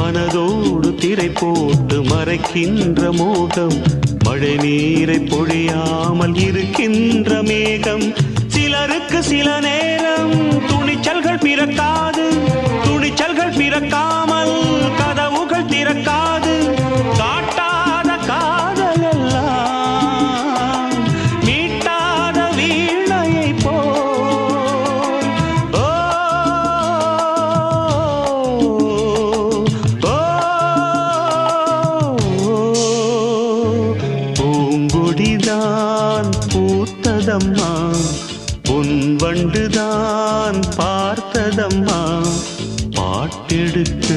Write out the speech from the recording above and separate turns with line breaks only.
மனதோடு திரை போட்டு மறைக்கின்ற மோகம் மழை நீரை பொழியாமல் இருக்கின்ற மேகம். சிலருக்கு சில நேரம் வண்டுதான் பூத்ததம்மா. உன் வண்டுதான் பார்த்ததம்மா. பாட்டெடுக்க